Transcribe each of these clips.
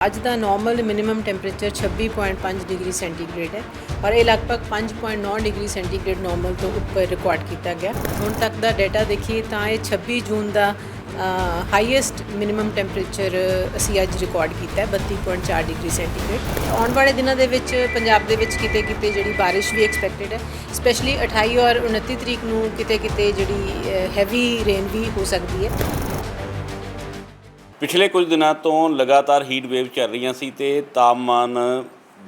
ਅੱਜ ਦਾ normal minimum temperature 26.5 degree centigrade ਹੈ ਔਰ ਇਹ ਲਗਭਗ 5.9 ਡਿਗਰੀ ਸੈਂਟੀਗ੍ਰੇਡ ਨਾਰਮਲ ਤੋਂ ਉੱਪਰ ਰਿਕਾਰਡ ਕੀਤਾ ਗਿਆ। ਹੁਣ ਤੱਕ ਦਾ ਡਾਟਾ ਦੇਖੀਏ ਤਾਂ ਇਹ 26 ਜੂਨ ਦਾ ਹਾਈਐਸਟ ਮਿਨੀਮਮ ਟੈਂਪਰੇਚਰ ਅਸੀਂ ਅੱਜ ਰਿਕਾਰਡ ਕੀਤਾ ਹੈ 32.4 ਡਿਗਰੀ ਸੈਂਟੀਗ੍ਰੇਡ ਆਉਣ ਵਾਲੇ ਦਿਨਾਂ ਦੇ ਵਿੱਚ ਪੰਜਾਬ ਦੇ ਵਿੱਚ ਕਿਤੇ ਕਿਤੇ ਜਿਹੜੀ ਬਾਰਿਸ਼ ਵੀ ਐਕਸਪੈਕਟਡ ਹੈ ਸਪੈਸ਼ਲੀ 28 ਔਰ 29 ਤਰੀਕ ਨੂੰ ਕਿਤੇ ਕਿਤੇ ਜਿਹੜੀ ਹੈਵੀ ਰੇਨ ਵੀ ਹੋ ਸਕਦੀ ਹੈ। ਪਿਛਲੇ ਕੁਝ ਦਿਨਾਂ ਤੋਂ ਲਗਾਤਾਰ ਹੀਟ ਵੇਵ ਚੱਲ ਰਹੀਆਂ ਸੀ ਤੇ ਤਾਪਮਾਨ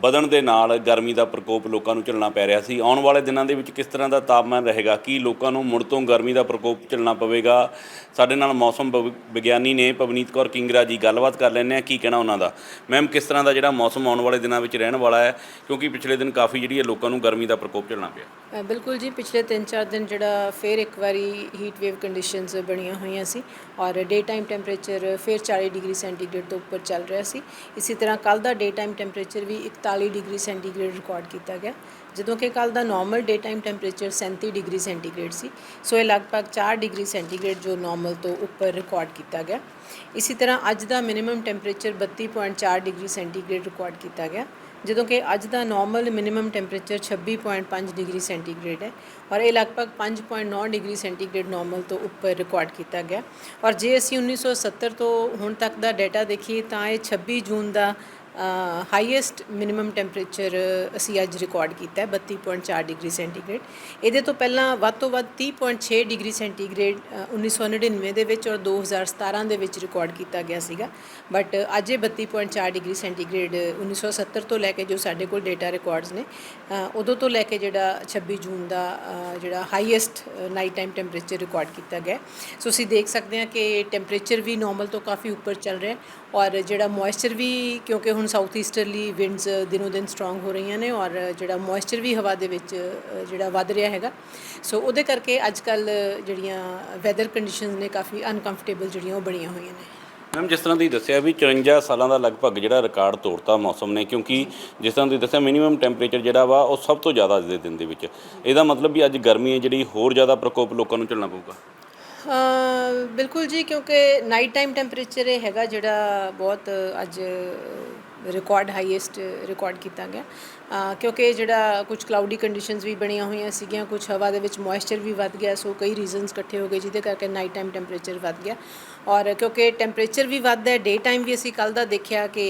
ਵਧਣ ਦੇ ਨਾਲ ਗਰਮੀ ਦਾ ਪ੍ਰਕੋਪ ਲੋਕਾਂ ਨੂੰ ਝੱਲਣਾ ਪੈ ਰਿਹਾ ਸੀ। ਆਉਣ ਵਾਲੇ ਦਿਨਾਂ ਦੇ ਵਿੱਚ ਕਿਸ ਤਰ੍ਹਾਂ ਦਾ ਤਾਪਮਾਨ ਰਹੇਗਾ? ਕੀ ਲੋਕਾਂ ਨੂੰ ਮੁੜ ਤੋਂ ਗਰਮੀ ਦਾ ਪ੍ਰਕੋਪ ਝੱਲਣਾ ਪਵੇਗਾ? ਸਾਡੇ ਨਾਲ ਮੌਸਮ ਵਿਗ- ਵਿਗਿਆਨੀ ਨੇ ਪਵਨੀਤ ਕੌਰ ਕਿੰਗਰਾ ਜੀ ਗੱਲਬਾਤ ਕਰ ਲੈਂਦੇ ਆ ਕੀ ਕਹਿਣਾ ਉਹਨਾਂ ਦਾ? ਮੈਮ, ਕਿਸ ਤਰ੍ਹਾਂ ਦਾ ਜਿਹੜਾ ਮੌਸਮ ਆਉਣ ਵਾਲੇ ਦਿਨਾਂ ਵਿੱਚ ਰਹਿਣ ਵਾਲਾ ਹੈ? ਕਿਉਂਕਿ ਪਿਛਲੇ ਦਿਨ ਕਾਫੀ ਜਿਹੜੀ ਹੈ ਲੋਕਾਂ ਨੂੰ ਗਰਮੀ ਦਾ ਪ੍ਰਕੋਪ ਝੱਲਣਾ ਪਿਆ। ਬਿਲਕੁਲ ਜੀ। ਪਿਛਲੇ 3-4 ਦਿਨ ਜਿਹੜਾ ਫੇਰ ਇੱਕ ਵਾਰੀ ਹੀਟ ਵੇਵ ਕੰਡੀਸ਼ਨਸ ਬਣੀਆਂ ਹੋਈਆਂ ਸੀ ਔਰ ਡੇ ਟਾਈਮ ਟੈਂਪਰੇਚਰ ਫੇਰ 40 ਡਿਗਰੀ ਸੈਂਟੀਗ੍ਰੇਡ ਤੋਂ ਉੱਪਰ ਚੱਲ ਰਿਹਾ ਸੀ। ਇਸੇ ਤਰ੍ਹਾਂ ਕੱਲ ਦਾ ਡੇ ਟਾਈਮ ਟੈਂਪਰੇਚਰ ਵੀ 41 ਡਿਗਰੀ ਸੈਂਟੀਗ੍ਰੇਡ ਰਿਕਾਰਡ ਕੀਤਾ ਗਿਆ, ਜਦੋਂ ਕਿ ਕੱਲ ਦਾ normal day time temperature 37 degree centigrade ਸੀ। ਸੋ ਇਹ ਲਗਭਗ 4 ਡਿਗਰੀ ਸੈਂਟੀਗ੍ਰੇਡ ਜੋ ਨਾਰਮਲ ਤੋਂ ਉੱਪਰ ਰਿਕਾਰਡ ਕੀਤਾ ਗਿਆ। ਇਸੇ ਤਰ੍ਹਾਂ ਅੱਜ ਦਾ minimum temperature 32.4 degree centigrade record ਕੀਤਾ ਗਿਆ, ਜਦੋਂ ਕਿ ਅੱਜ ਦਾ normal minimum temperature 26.5 degree centigrade ਹੈ ਔਰ ਇਹ ਲਗਭਗ 5.9 ਡਿਗਰੀ ਸੈਂਟੀਗ੍ਰੇਡ ਨਾਰਮਲ ਤੋਂ ਉੱਪਰ ਰਿਕਾਰਡ ਕੀਤਾ ਗਿਆ। ਔਰ ਜੇ ਅਸੀਂ 1970 ਤੋਂ ਹੁਣ ਤੱਕ ਦਾ ਡਾਟਾ ਦੇਖੀਏ, ਤਾਂ ਇਹ 26 ਜੂਨ ਦਾ ਹਾਈਐਸਟ ਮਿਨੀਮਮ ਟੈਂਪਰੇਚਰ ਅਸੀਂ ਅੱਜ ਰਿਕਾਰਡ ਕੀਤਾ ਹੈ 32.4 ਡਿਗਰੀ ਸੈਂਟੀਗ੍ਰੇਡ। ਇਹਦੇ ਤੋਂ ਪਹਿਲਾਂ ਵੱਧ ਤੋਂ ਵੱਧ 30.6 ਡਿਗਰੀ ਸੈਂਟੀਗ੍ਰੇਡ ਅ, 1999 ਦੇ ਵਿੱਚ ਔਰ 2017 ਦੇ ਵਿੱਚ ਰਿਕਾਰਡ ਕੀਤਾ ਗਿਆ ਸੀਗਾ। ਬਟ ਅੱਜ ਇਹ 32.4 ਡਿਗਰੀ ਸੈਂਟੀਗ੍ਰੇਡ 1970 ਤੋਂ ਲੈ ਕੇ ਜੋ ਸਾਡੇ ਕੋਲ ਡੇਟਾ ਰਿਕਾਰਡਸ ਨੇ ਉਦੋਂ ਤੋਂ ਲੈ ਕੇ ਜਿਹੜਾ 26 ਜੂਨ ਦਾ ਜਿਹੜਾ highest night time temperature record ਕੀਤਾ ਗਿਆ ਸੋ ਅਸੀਂ ਦੇਖ ਸਕਦੇ ਹਾਂ ਕਿ ਟੈਂਪਰੇਚਰ ਵੀ ਨਾਰਮਲ ਤੋਂ ਕਾਫੀ ਉੱਪਰ ਚੱਲ ਰਿਹਾ ਔਰ ਜਿਹੜਾ ਮੋਇਸਚਰ ਵੀ ਕਿਉਂਕਿ ਹੁਣ ਸਾਊਥ ਈਸਟਰਲੀ ਵਿੰਡਸ ਦਿਨੋ ਦਿਨ ਸਟਰੋਂਗ ਹੋ ਰਹੀਆਂ ਨੇ ਔਰ ਜਿਹੜਾ ਮੋਇਸਚਰ ਵੀ ਹਵਾ ਦੇ ਵਿੱਚ ਜਿਹੜਾ ਵੱਧ ਰਿਹਾ ਹੈਗਾ। ਸੋ ਉਹਦੇ ਕਰਕੇ ਅੱਜ ਕੱਲ ਜਿਹੜੀਆਂ ਵੈਦਰ ਕੰਡੀਸ਼ਨਸ ਨੇ ਕਾਫੀ ਅਨਕੰਫਰਟੇਬਲ ਜਿਹੜੀਆਂ ਉਹ ਬਣੀਆਂ ਹੋਈਆਂ ਨੇ। ਮੈਮ ਜਿਸ ਤਰ੍ਹਾਂ ਦੀ ਦੱਸਿਆ ਵੀ 54 ਸਾਲਾਂ ਦਾ ਲਗਭਗ ਜਿਹੜਾ ਰਿਕਾਰਡ ਤੋੜਤਾ ਮੌਸਮ ਨੇ ਕਿਉਂਕਿ ਜਿਸ ਤਰ੍ਹਾਂ ਦੀ ਦੱਸਿਆ ਮਿਨੀਮਮ ਟੈਂਪਰੇਚਰ ਜਿਹੜਾ ਵਾ ਉਹ ਸਭ ਤੋਂ ਜ਼ਿਆਦਾ ਅੱਜ ਦੇ ਦਿਨ ਦੇ ਵਿੱਚ। ਇਹਦਾ ਮਤਲਬ ਵੀ ਅੱਜ ਗਰਮੀ ਹੈ ਜਿਹੜੀ ਹੋਰ ਜ਼ਿਆਦਾ ਪ੍ਰਕੋਪ ਲੋਕਾਂ ਨੂੰ ਝੱਲਣਾ ਪਊਗਾ। ਬਿਲਕੁਲ ਜੀ ਕਿਉਂਕਿ ਨਾਈਟ ਟਾਈਮ ਟੈਂਪਰੇਚਰ ਇਹ ਹੈਗਾ ਜਿਹੜਾ ਬਹੁਤ ਅੱਜ ਰਿਕਾਰਡ ਹਾਈਐਸਟ ਰਿਕਾਰਡ ਕੀਤਾ ਗਿਆ। ਕਿਉਂਕਿ ਜਿਹੜਾ ਕੁਝ ਕਲਾਉਡੀ ਕੰਡੀਸ਼ਨਸ ਵੀ ਬਣੀਆਂ ਹੋਈਆਂ ਸੀਗੀਆਂ ਕੁਝ ਹਵਾ ਦੇ ਵਿੱਚ ਮੋਇਸਚਰ ਵੀ ਵੱਧ ਗਿਆ ਸੋ ਕਈ ਰੀਜ਼ਨਸ ਇਕੱਠੇ ਹੋ ਗਏ ਜਿਹਦੇ ਕਰਕੇ ਨਾਈਟ ਟਾਈਮ ਟੈਂਪਰੇਚਰ ਵੱਧ ਗਿਆ। ਔਰ ਕਿਉਂਕਿ ਟੈਂਪਰੇਚਰ ਵੀ ਵੱਧਦਾ ਹੈ ਡੇ ਟਾਈਮ ਵੀ ਅਸੀਂ ਕੱਲ ਦਾ ਦੇਖਿਆ ਕਿ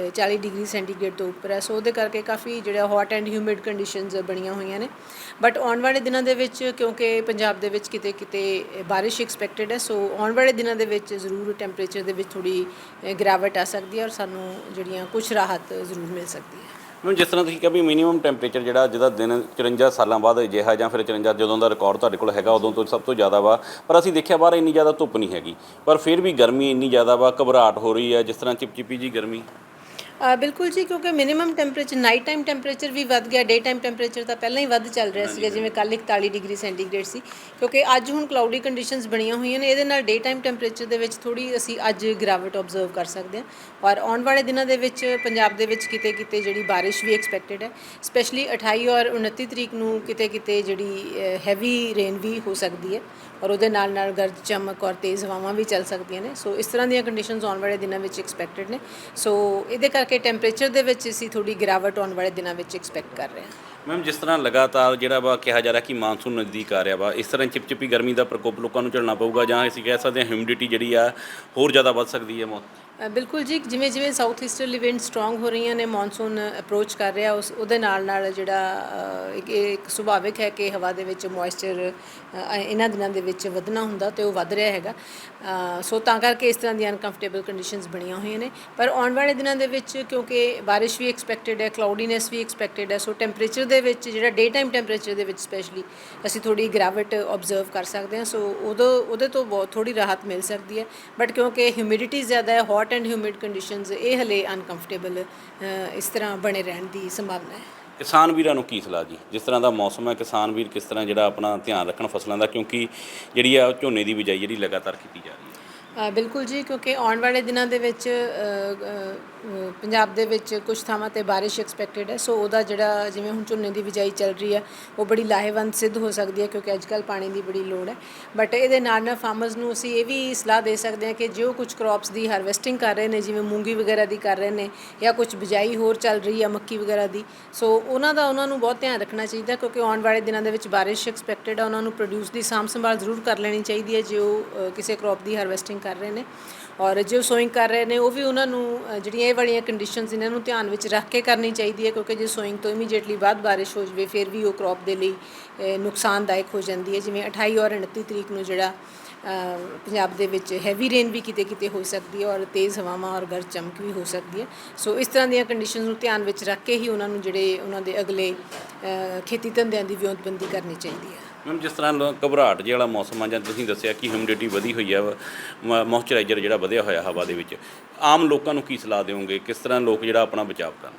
ਅ, 40 ਡਿਗਰੀ ਸੈਂਟੀਗ੍ਰੇਡ ਤੋਂ ਉੱਪਰ ਹੈ ਸੋ ਉਹਦੇ ਕਰਕੇ ਕਾਫੀ ਜਿਹੜਾ ਹੌਟ ਐਂਡ ਹਿਊਮਿਡ ਕੰਡੀਸ਼ਨਸ ਬਣੀਆਂ ਹੋਈਆਂ ਨੇ। ਬਟ ਆਉਣ ਵਾਲੇ ਦਿਨਾਂ ਦੇ ਵਿੱਚ ਕਿਉਂਕਿ ਪੰਜਾਬ ਦੇ ਵਿੱਚ ਕਿਤੇ ਕਿਤੇ ਬਾਰਿਸ਼ ਐਕਸਪੈਕਟਡ ਹੈ ਸੋ ਆਉਣ ਵਾਲੇ ਦਿਨਾਂ ਦੇ ਵਿੱਚ ਜ਼ਰੂਰ ਟੈਂਪਰੇਚਰ ਦੇ ਵਿੱਚ ਥੋੜੀ ਗਿਰਾਵਟ ਆ ਸਕਦੀ ਹੈ ਔਰ ਸਾਨੂੰ ਜਿਹੜੀਆਂ ਕੁਝ ਰਾਹਤ ਜ਼ਰੂਰ ਮਿਲ ਸਕਦੀ ਹੈ। ਮੈਮ ਜਿਸ ਤਰ੍ਹਾਂ ਤੁਸੀਂ ਕਿਹਾ ਵੀ ਮਿਨੀਮਮ ਟੈਂਪਰੇਚਰ ਜਿਹੜਾ ਜਿਹਦਾ ਦਿਨ 54 ਸਾਲਾਂ ਬਾਅਦ ਅਜਿਹਾ ਜਾਂ ਫਿਰ 54 ਜਦੋਂ ਦਾ ਰਿਕਾਰਡ ਤੁਹਾਡੇ ਕੋਲ ਹੈਗਾ, ਉਦੋਂ ਤੋਂ ਸਭ ਤੋਂ ਜ਼ਿਆਦਾ ਵਾ। ਪਰ ਅਸੀਂ ਦੇਖਿਆ ਬਾਹਰ ਇੰਨੀ ਜ਼ਿਆਦਾ ਧੁੱਪ ਨਹੀਂ ਹੈਗੀ। ਪਰ ਫਿਰ ਵੀ ਗਰਮੀ ਇੰਨੀ ਜ਼ਿਆਦਾ ਵਾ, ਘਬਰਾਹਟ ਹੋ ਰਹੀ ਹੈ, ਜਿਸ ਤਰ੍ਹਾਂ ਚਿਪਚਿਪੀ ਜੀ ਗਰਮੀ। ਬਿਲਕੁਲ ਜੀ ਕਿਉਂਕਿ minimum temperature night time temperature ਵੀ ਵੱਧ ਗਿਆ ਡੇ ਟਾਈਮ ਟੈਂਪਰੇਚਰ ਤਾਂ ਪਹਿਲਾਂ ਹੀ ਵੱਧ ਚੱਲ ਰਿਹਾ ਸੀਗਾ ਜਿਵੇਂ ਕੱਲ 41 ਡਿਗਰੀ ਸੈਂਟੀਗ੍ਰੇਡ ਸੀ। ਕਿਉਂਕਿ ਅੱਜ ਹੁਣ ਕਲਾਉਡੀ ਕੰਡੀਸ਼ਨਸ ਬਣੀਆਂ ਹੋਈਆਂ ਨੇ ਇਹਦੇ ਨਾਲ ਡੇ ਟਾਈਮ ਟੈਂਪਰੇਚਰ ਦੇ ਵਿੱਚ ਥੋੜੀ ਅਸੀਂ ਅੱਜ ਗਿਰਾਵਟ ਆਬਜ਼ਰਵ ਕਰ ਸਕਦੇ ਹਾਂ। ਔਰ ਆਉਣ ਵਾਲੇ ਦਿਨਾਂ ਦੇ ਵਿੱਚ ਪੰਜਾਬ ਦੇ ਵਿੱਚ ਕਿਤੇ ਕਿਤੇ ਜਿਹੜੀ ਬਾਰਿਸ਼ ਵੀ ਐਕਸਪੈਕਟਡ ਹੈ ਸਪੈਸ਼ਲੀ 28 ਔਰ 29 ਤਰੀਕ ਨੂੰ ਕਿਤੇ ਕਿਤੇ ਜਿਹੜੀ ਹੈਵੀ ਰੇਨ ਵੀ ਹੋ ਸਕਦੀ ਹੈ। ਔਰ ਉਹਦੇ ਨਾਲ ਨਾਲ ਗਰਜ ਚਮਕ ਔਰ ਤੇਜ਼ ਹਵਾਵਾਂ ਵੀ ਚੱਲ ਸਕਦੀਆਂ ਨੇ। ਸੋ ਇਸ ਤਰ੍ਹਾਂ ਦੀਆਂ ਕੰਡੀਸ਼ਨਸ ਆਉਣ ਵਾਲੇ ਦਿਨਾਂ ਵਿੱਚ ਐਕਸਪੈਕਟਡ ਨੇ। ਸੋ ਇਹਦੇ ਕਰਕੇ ਟੈਂਪਰੇਚਰ ਦੇ ਵਿੱਚ ਅਸੀਂ ਥੋੜੀ ਗਿਰਾਵਟ ਆਉਣ ਵਾਲੇ ਦਿਨਾਂ ਵਿੱਚ ਐਕਸਪੈਕਟ ਕਰ ਰਹੇ ਹਾਂ। ਮੈਮ ਜਿਸ ਤਰ੍ਹਾਂ ਲਗਾਤਾਰ ਜਿਹੜਾ ਵਾ ਕਿਹਾ ਜਾ ਰਿਹਾ ਕਿ ਮਾਨਸੂਨ ਨਜ਼ਦੀਕ ਆ ਰਿਹਾ ਵਾ, ਇਸ ਤਰ੍ਹਾਂ ਚਿਪਚਿਪੀ ਗਰਮੀ ਦਾ ਪ੍ਰਕੋਪ ਲੋਕਾਂ ਨੂੰ ਝੱਲਣਾ ਪਊਗਾ ਜਾਂ ਅਸੀਂ ਕਹਿ ਸਕਦੇ ਹਾਂ ਹਿਊਮਿਡਿਟੀ ਜਿਹੜੀ ਆ ਹੋਰ ਜ਼ਿਆਦਾ ਵੱਧ ਸਕਦੀ ਹੈ ਮੌ ਬਿਲਕੁਲ ਜੀ, ਜਿਵੇਂ ਜਿਵੇਂ ਸਾਊਥ ਈਸਟਰਨ ਇਵੈਂਟ ਸਟਰੋਂਗ ਹੋ ਰਹੀਆਂ ਨੇ ਮੌਨਸੂਨ ਅਪਰੋਚ ਕਰ ਰਿਹਾ, ਉਸ, ਉਹਦੇ ਨਾਲ ਨਾਲ ਜਿਹੜਾ ਇੱਕ, ਇਹ ਇੱਕ ਸੁਭਾਵਿਕ ਹੈ ਕਿ ਹਵਾ ਦੇ ਵਿੱਚ ਮੋਇਸਚਰ ਇਹਨਾਂ ਦਿਨਾਂ ਦੇ ਵਿੱਚ ਵਧਣਾ ਹੁੰਦਾ ਤੇ ਉਹ ਵੱਧ ਰਿਹਾ ਹੈਗਾ। ਸੋ ਤਾਂ ਕਰਕੇ ਇਸ ਤਰ੍ਹਾਂ ਦੀਆਂ ਅਨਕੰਫਰਟੇਬਲ ਕੰਡੀਸ਼ਨਸ ਬਣੀਆਂ ਹੋਈਆਂ ਨੇ। ਪਰ ਆਉਣ ਵਾਲੇ ਦਿਨਾਂ ਦੇ ਵਿੱਚ, ਕਿਉਂਕਿ ਬਾਰਿਸ਼ ਵੀ ਐਕਸਪੈਕਟਡ ਹੈ ਕਲਾਉਡੀਨੈਸ ਵੀ ਐਕਸਪੈਕਟਡ ਹੈ, ਸੋ ਟੈਂਪਰੇਚਰ ਦੇ ਵਿੱਚ, ਜਿਹੜਾ ਡੇ ਟਾਈਮ ਟੈਂਪਰੇਚਰ ਦੇ ਵਿੱਚ ਸਪੈਸ਼ਲੀ ਅਸੀਂ ਥੋੜੀ ਗਿਰਾਵਟ ਆਬਜ਼ਰਵ ਕਰ ਸਕਦੇ ਹਾਂ। ਸੋ ਉਦੋਂ, ਉਹਦੇ ਤੋਂ ਬਹੁਤ ਥੋੜੀ ਰਾਹਤ ਮਿਲ ਸਕਦੀ ਹੈ। ਬਟ ਕਿਉਂਕਿ ਹਿਊਮਿਡਿਟੀ ਜ਼ਿਆਦਾ ਹੈ ਹੌਟ ਐਂਡ ਹਿਊਮਿਡ ਕੰਡੀਸ਼ਨਸ ਇਹ ਹਲੇ ਅਨਕੰਫਰਟੇਬਲ ਇਸ ਤਰ੍ਹਾਂ ਬਣੇ ਰਹਿਣ ਦੀ ਸੰਭਾਵਨਾ ਹੈ। ਕਿਸਾਨ ਵੀਰਾਂ ਨੂੰ ਕੀ ਸਲਾਹ ਜੀ? ਜਿਸ ਤਰ੍ਹਾਂ ਦਾ ਮੌਸਮ ਹੈ, ਕਿਸਾਨ ਵੀਰ ਕਿਸ ਤਰ੍ਹਾਂ ਜਿਹੜਾ ਆਪਣਾ ਧਿਆਨ ਰੱਖਣ ਫਸਲਾਂ ਦਾ, ਕਿਉਂਕਿ ਜਿਹੜੀ ਆ ਝੋਨੇ ਦੀ ਬਿਜਾਈ ਜਿਹੜੀ ਲਗਾਤਾਰ ਕੀਤੀ ਜਾ ਰਹੀ ਹੈ। ਬਿਲਕੁਲ ਜੀ, ਕਿਉਂਕਿ ਆਉਣ ਵਾਲੇ ਦਿਨਾਂ ਦੇ ਵਿੱਚ ਪੰਜਾਬ ਦੇ ਵਿੱਚ ਕੁਝ ਥਾਵਾਂ ਤੇ ਬਾਰਿਸ਼ ਐਕਸਪੈਕਟਡ ਹੈ, ਸੋ ਉਹਦਾ ਜਿਹੜਾ ਜਿਵੇਂ ਹੁਣ ਝੋਨੇ ਦੀ ਬਿਜਾਈ ਚੱਲ ਰਹੀ ਹੈ, ਉਹ ਬੜੀ ਲਾਹੇਵੰਦ ਸਿੱਧ ਹੋ ਸਕਦੀ ਹੈ, ਕਿਉਂਕਿ ਅੱਜਕੱਲ ਪਾਣੀ ਦੀ ਬੜੀ ਲੋੜ ਹੈ। ਬਟ ਇਹਦੇ ਨਾਲ ਨਾਲ ਫਾਰਮਰਸ ਨੂੰ ਅਸੀਂ ਇਹ ਵੀ ਸਲਾਹ ਦੇ ਸਕਦੇ ਹਾਂ ਕਿ ਜੋ ਕੁਝ ਕ੍ਰੌਪਸ ਦੀ ਹਾਰਵੈਸਟਿੰਗ ਕਰ ਰਹੇ ਨੇ, ਜਿਵੇਂ ਮੂੰਗੀ ਵਗੈਰਾ ਦੀ ਕਰ ਰਹੇ ਨੇ, ਜਾਂ ਕੁਝ ਬਿਜਾਈ ਹੋਰ ਚੱਲ ਰਹੀ ਹੈ ਮੱਕੀ ਵਗੈਰਾ ਦੀ, ਸੋ ਉਹਨਾਂ ਦਾ, ਉਹਨਾਂ ਨੂੰ ਬਹੁਤ ਧਿਆਨ ਰੱਖਣਾ ਚਾਹੀਦਾ, ਕਿਉਂਕਿ ਆਉਣ ਵਾਲੇ ਦਿਨਾਂ ਦੇ ਵਿੱਚ ਬਾਰਿਸ਼ ਐਕਸਪੈਕਟਡ ਹੈ, ਉਹਨਾਂ ਨੂੰ ਪ੍ਰੋਡਿਊਸ ਦੀ ਸਾਂਭ ਸੰਭਾਲ ਜ਼ਰੂਰ ਕਰ ਲੈਣੀ ਚਾਹੀਦੀ ਹੈ, ਜੇ ਉਹ ਕਿਸੇ ਕ੍ਰੌਪ ਦੀ ਹਾਰਵੈਸਟਿੰਗ ਕਰ ਰਹੇ ਨੇ। ਔਰ ਜੋ ਸੋਇੰਗ ਕਰ ਰਹੇ ਨੇ, ਉਹ ਵੀ ਉਹਨਾਂ ਨੂੰ ਜਿਹੜੀਆਂ ਇਹ ਵਾਲੀਆਂ ਕੰਡੀਸ਼ਨਸ ਇਹਨਾਂ ਨੂੰ ਧਿਆਨ ਵਿੱਚ ਰੱਖ ਕੇ ਕਰਨੀ ਚਾਹੀਦੀ ਹੈ, ਕਿਉਂਕਿ ਜੇ ਸੋਇੰਗ ਤੋਂ ਇਮੀਡੀਏਟਲੀ ਬਾਅਦ ਬਾਰਿਸ਼ ਹੋ ਜਾਵੇ, ਫਿਰ ਵੀ ਉਹ ਕ੍ਰੌਪ ਦੇ ਲਈ ਨੁਕਸਾਨਦਾਇਕ ਹੋ ਜਾਂਦੀ ਹੈ। ਜਿਵੇਂ 28 ਔਰ 29 ਤਰੀਕ ਨੂੰ ਜਿਹੜਾ ਪੰਜਾਬ ਦੇ ਵਿੱਚ ਹੈਵੀ ਰੇਨ ਵੀ ਕਿਤੇ ਕਿਤੇ ਹੋ ਸਕਦੀ ਹੈ ਔਰ ਤੇਜ਼ ਹਵਾਵਾਂ ਔਰ ਗਰਜ ਚਮਕ ਵੀ ਹੋ ਸਕਦੀ ਹੈ। ਸੋ ਇਸ ਤਰ੍ਹਾਂ ਦੀਆਂ ਕੰਡੀਸ਼ਨਸ ਨੂੰ ਧਿਆਨ ਵਿੱਚ ਰੱਖ ਕੇ ਹੀ ਉਹਨਾਂ ਨੂੰ ਜਿਹੜੇ ਉਹਨਾਂ ਦੇ ਅਗਲੇ ਖੇਤੀ ਧੰਦਿਆਂ ਦੀ ਵਿਉਂਤਬੰਦੀ ਕਰਨੀ ਚਾਹੀਦੀ ਹੈ। ਮੈਮ, ਜਿਸ ਤਰ੍ਹਾਂ ਘਬਰਾਹਟ ਜਿਹੜਾ ਮੌਸਮ ਆ, ਜਾਂ ਤੁਸੀਂ ਦੱਸਿਆ ਕਿ ਹਿਊਮਿਡਿਟੀ ਵਧੀ ਹੋਈ ਆ ਮੋਇਸਚਰਾਈਜ਼ਰ ਜਿਹੜਾ ਵਧਿਆ ਹੋਇਆ ਹਵਾ ਦੇ ਵਿੱਚ, ਆਮ ਲੋਕਾਂ ਨੂੰ ਕੀ ਸਲਾਹ ਦਿਓਗੇ? ਕਿਸ ਤਰ੍ਹਾਂ ਲੋਕ ਜਿਹੜਾ ਆਪਣਾ ਬਚਾਅ ਕਰਨ?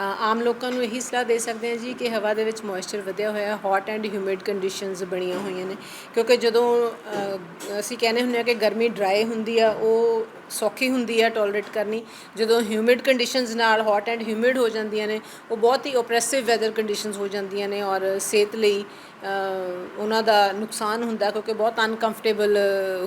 ਆਮ ਲੋਕਾਂ ਨੂੰ ਇਹੀ ਸਲਾਹ ਦੇ ਸਕਦੇ ਹਾਂ ਜੀ ਕਿ ਹਵਾ ਦੇ ਵਿੱਚ ਮੋਇਸਚਰ ਵਧਿਆ ਹੋਇਆ ਹੌਟ ਐਂਡ ਹਿਊਮਿਡ ਕੰਡੀਸ਼ਨਸ ਬਣੀਆਂ ਹੋਈਆਂ ਨੇ। ਕਿਉਂਕਿ ਜਦੋਂ ਅਸੀਂ ਕਹਿੰਦੇ ਹੁੰਦੇ ਆ ਕਿ ਗਰਮੀ ਡਰਾਈ ਹੁੰਦੀ ਆ, ਉਹ ਸੌਖੀ ਹੁੰਦੀ ਆ ਟੋਲਰੇਟ ਕਰਨੀ। ਜਦੋਂ ਹਿਊਮਿਡ ਕੰਡੀਸ਼ਨਸ ਨਾਲ ਹੌਟ ਐਂਡ ਹਿਊਮਿਡ ਹੋ ਜਾਂਦੀਆਂ ਨੇ, ਉਹ ਬਹੁਤ ਹੀ ਓਪਰੈਸਿਵ ਵੈਦਰ ਕੰਡੀਸ਼ਨਸ ਹੋ ਜਾਂਦੀਆਂ ਨੇ ਔਰ ਸਿਹਤ ਲਈ ਉਹਨਾਂ ਦਾ ਨੁਕਸਾਨ ਹੁੰਦਾ ਕਿਉਂਕਿ ਬਹੁਤ ਅਨਕੰਫਰਟੇਬਲ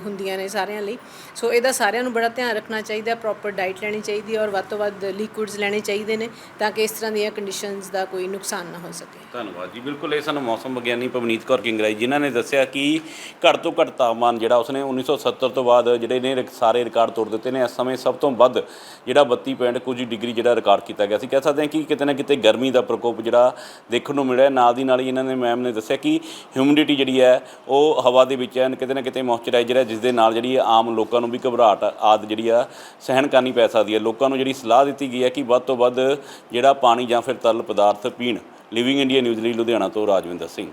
ਹੁੰਦੀਆਂ ਨੇ ਸਾਰਿਆਂ ਲਈ। ਸੋ ਇਹਦਾ ਸਾਰਿਆਂ ਨੂੰ ਬੜਾ ਧਿਆਨ ਰੱਖਣਾ ਚਾਹੀਦਾ ਪ੍ਰੋਪਰ ਡਾਈਟ ਲੈਣੀ ਚਾਹੀਦੀ ਹੈ ਔਰ ਵੱਧ ਤੋਂ ਵੱਧ ਲਿਕੁਇਡਸ ਲੈਣੇ ਚਾਹੀਦੇ ਨੇ ਤਾਂ ਕਿ ਇਸ ਤਰ੍ਹਾਂ ਦੀਆਂ ਕੰਡੀਸ਼ਨਸ ਦਾ ਕੋਈ ਨੁਕਸਾਨ ਨਾ ਹੋ ਸਕੇ। ਧੰਨਵਾਦ ਜੀ, ਬਿਲਕੁਲ ਇਹ ਸਾਨੂੰ ਮੌਸਮ ਵਿਗਿਆਨੀ ਪਵਨੀਤ ਕੌਰ ਕਿੰਗਰਾਈ ਜਿਨ੍ਹਾਂ ਨੇ ਦੱਸਿਆ ਕਿ ਘੱਟ ਤੋਂ ਘੱਟ ਤਾਪਮਾਨ ਜਿਹੜਾ ਉਸਨੇ 1970 ਤੋਂ ਬਾਅਦ ਜਿਹੜੇ ਨੇ ਰਿਕ- ਸਾਰੇ ਰਿਕਾਰਡ ਤੋੜ ਦਿੱਤੇ ਨੇ ਇਸ ਸਮੇਂ ਸਭ ਤੋਂ ਵੱਧ ਜਿਹੜਾ 32 ਪੁਆਇੰਟ ਕੁਝ ਡਿਗਰੀ ਜਿਹੜਾ ਰਿਕਾਰਡ ਕੀਤਾ ਗਿਆ ਸੀ। ਕਹਿ ਸਕਦੇ ਹਾਂ ਕਿ ਕਿਤੇ ਨਾ ਕਿਤੇ ਗਰਮੀ ਦਾ ਪ੍ਰਕੋਪ ਜਿਹੜਾ ਦੇਖਣ ਨੂੰ ਮਿਲਿਆ ਨਾਲ ਦੀ ਨਾਲ ਹੀ ਇਹਨਾਂ ਨੇ ਮੈਮ ਨੇ ਦੱਸਿਆ ਕਿ ਹਿਊਮਿਡਿਟੀ ਜਿਹੜੀ ਹੈ, ਉਹ ਹਵਾ ਦੇ ਵਿੱਚ ਹੈ। ਕਿਤੇ ਨਾ ਕਿਤੇ ਮੋਇਸਚਰਾਈਜ਼ਰ ਹੈ, ਜਿਸ ਦੇ ਨਾਲ ਜਿਹੜੀ ਆਮ ਲੋਕਾਂ ਨੂੰ ਵੀ ਘਬਰਾਹਟ ਆਦ ਜਿਹੜੀ ਆ ਸਹਿਣ ਕਰਨੀ ਪੈ ਸਕਦੀ ਹੈ। ਲੋਕਾਂ ਨੂੰ ਜਿਹੜੀ ਸਲਾਹ ਦਿੱਤੀ ਗਈ ਹੈ ਕਿ ਵੱਧ ਤੋਂ ਵੱਧ ਜਿਹੜਾ ਪਾਣੀ ਜਾਂ ਫਿਰ ਤਰਲ ਪਦਾਰਥ ਪੀਣ। ਲਿਵਿੰਗ ਇੰਡੀਆ ਨਿਊਜ਼ ਲਈ ਲੁਧਿਆਣਾ ਤੋਂ ਰਾਜਵਿੰਦਰ ਸਿੰਘ।